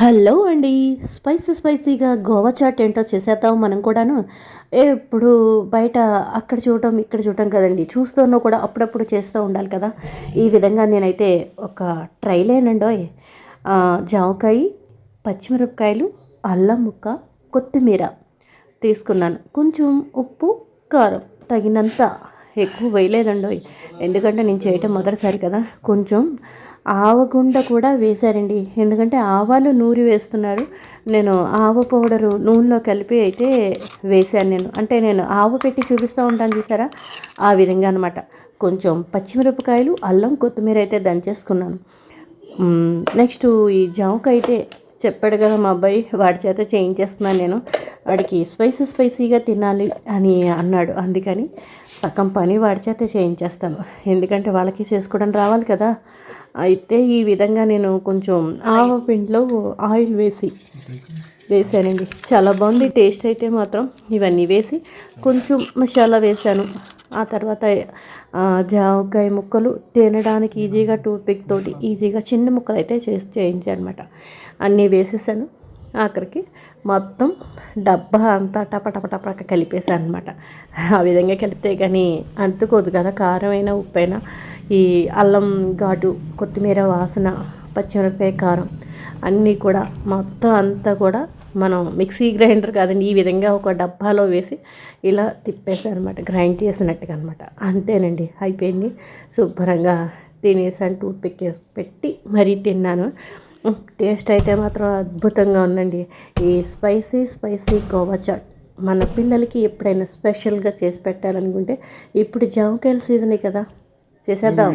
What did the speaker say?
Hello అండి. Spicy స్పైసీగా Goa chat ఏంటో చేసేద్దాం మనం కూడాను. ఎప్పుడు బయట అక్కడ చూడటం ఇక్కడ చూడటం కదండి. చూస్తూనో కూడా అప్పుడప్పుడు చేస్తూ ఉండాలి కదా. ఈ విధంగా నేనైతే ఒక ట్రైలేనండో జామకాయ పచ్చిమిరపకాయలు అల్లం ముక్క కొత్తిమీర తీసుకున్నాను. కొంచెం ఉప్పు కారం తగినంత. ఎక్కువ వేయలేదండో ఎందుకంటే నేను చేయటం మొదటిసారి కదా. కొంచెం ఆవగుండ కూడా వేశారండి. ఎందుకంటే ఆవాలు నూరి వేస్తున్నారు. నేను ఆవ పౌడరు నూనెలో కలిపి అయితే వేశాను నేను. అంటే నేను ఆవ పెట్టి చూపిస్తూ ఉంటాను చూసారా? ఆ విధంగా అనమాట కొంచెం పచ్చిమిరపకాయలు అల్లం కొత్తిమీర అయితే దంచేసుకున్నాను. నెక్స్ట్ ఈ జామకాయ అయితే చెప్పాడు కదా మా అబ్బాయి వాడి చేత చేయించేస్తున్నాను నేను. వాడికి స్పైసీ స్పైసీగా తినాలి అని అన్నాడు. అందుకని సగం పని వాడి చేత చేయించేస్తాను. ఎందుకంటే వాళ్ళకి చేసుకోవడం రావాలి కదా. అయితే ఈ విధంగా నేను కొంచెం ఆవ పిండిలో ఆయిల్ వేసి వేసానండి చాలా బాగుంది టేస్ట్ అయితే మాత్రం. ఇవన్నీ వేసి కొంచెం మసాలా వేసాను ఆ తర్వాత జామకాయ ముక్కలు తినడానికి ఈజీగా టూత్పిక్ తోటి ఈజీగా చిన్న ముక్కలు అయితే చేసి చేయించానమాట. అన్నీ వేసేసాను. ఆఖరికి మొత్తం డబ్బా అంతా టపటపటపక కలిపేసాను అనమాట ఆ విధంగా కలిపితే కానీ అంటుకోదు కదా కారమైన ఉప్పైనా. ఈ అల్లం ఘాటు కొత్తిమీర వాసన పచ్చిమిరపకాయ కారం అన్నీ కూడా మొత్తం అంతా కూడా మనం మిక్సీ గ్రైండర్ కాదండి ఈ విధంగా ఒక డబ్బాలో వేసి ఇలా తిప్పేసాను గ్రైండ్ చేసినట్టుగా అనమాట అంతేనండి అయిపోయింది. శుభ్రంగా తినేసాను టూత్ పిక్ పెట్టి మరీ తిన్నాను. టేస్ట్ అయితే మాత్రం అద్భుతంగా ఉందండి. ఈ స్పైసీ స్పైసీ గోవా చాట్ మన పిల్లలకి ఎప్పుడైనా స్పెషల్గా చేసి పెట్టాలనుకుంటే ఇప్పుడు జామకాయల సీజనే కదా చేసేద్దాం.